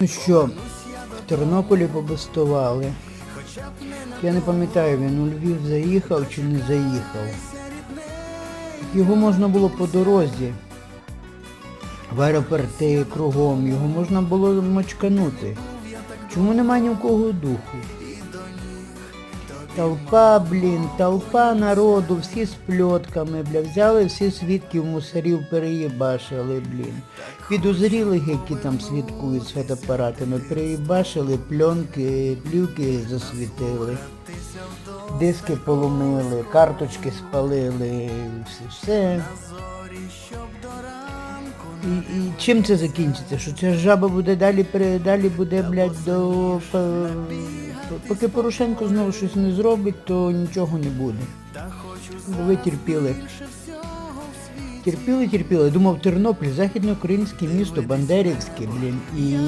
Ну що, в Тернополі побестували. Я не пам'ятаю, він у Львів заїхав чи не заїхав. Його можна було по дорозі. В аеропорти кругом, його можна було мочканути. Чому немає ні в кого духу? Толпа, блін, толпа народу, всі з пльотками, бля, взяли всі свідків мусорів, переїбашили, блін. Підозрілих, які там свідкують з фотоапаратами, переїбашили, пленки, плівки засвітили, диски поломили, карточки спалили, все. І, і чим це закінчиться? Що ця жаба буде далі, далі буде, блядь, до... по- Поки Порошенко знову щось не зробить, то нічого не буде. Бо ви терпіли. Терпіли, терпіли. Думав, Тернопіль, західноукраїнське місто, Бандерівське, блін. І